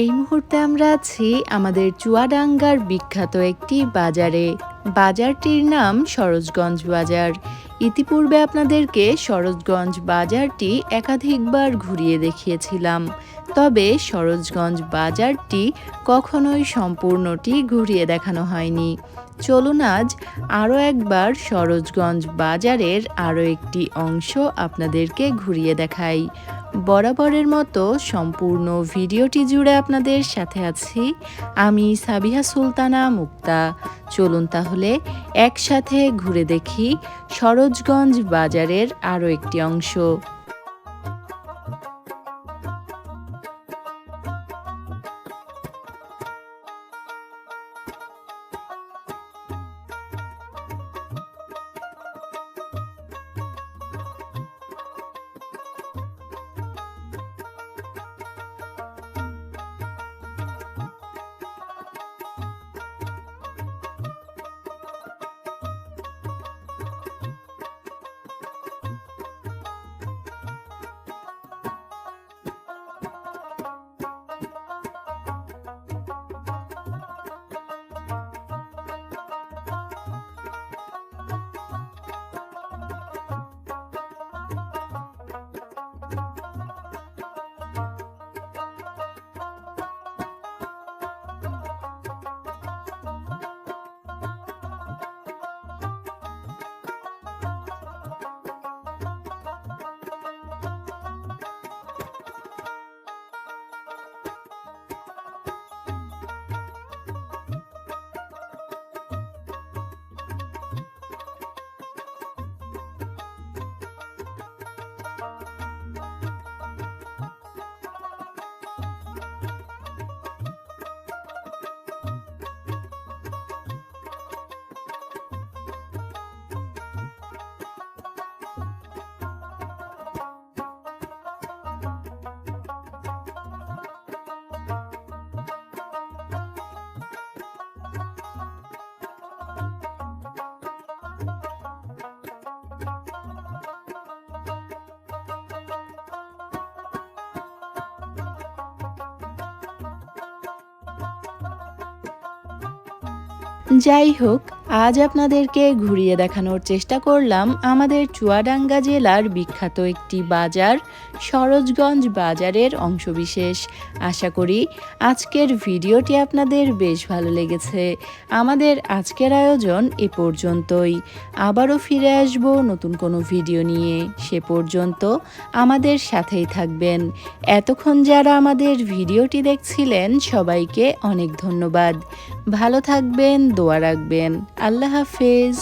এই মুহূর্তে আমরা আছি আমাদের চুয়াডাঙ্গার বিখ্যাত একটি বাজারে। বাজারটির নাম সরোজগঞ্জ বাজার। ইতিপূর্বে আপনাদেরকে সরোজগঞ্জ বাজারটি একাধিকবার ঘুরিয়ে দেখিয়েছিলাম। তবে সরোজগঞ্জ বাজারটি কখনোই সম্পূর্ণটি ঘুরিয়ে দেখানো হয়নি। চলুন আজ আরও একবার সরোজগঞ্জ বাজারের আরও একটি অংশ আপনাদেরকে ঘুরিয়ে দেখাই। বরাবরের মতো সম্পূর্ণ ভিডিওটি জুড়ে আপনাদের সাথে আছি আমি সাবিহা সুলতানা মুক্তা। চলুন তাহলে একসাথে ঘুরে দেখি সরোজগঞ্জ বাজারের আরও একটি অংশ। যাই হোক, আজ আপনাদেরকে ঘুরিয়ে দেখানোর চেষ্টা করলাম আমাদের চুয়াডাঙ্গা জেলার বিখ্যাত একটি বাজার, সরোজগঞ্জ বাজারের অংশবিশেষ। আশা করি আজকের ভিডিওটি আপনাদের বেশ ভালো লেগেছে। আমাদের আজকের আয়োজন এ পর্যন্তই। আবারও ফিরে আসব নতুন কোনো ভিডিও নিয়ে। সে পর্যন্ত আমাদের সাথেই থাকবেন। এতক্ষণ যারা আমাদের ভিডিওটি দেখছিলেন, সবাইকে অনেক ধন্যবাদ। ভালো থাকবেন দোয়া রাখবেন। আল্লাহ হাফেজ।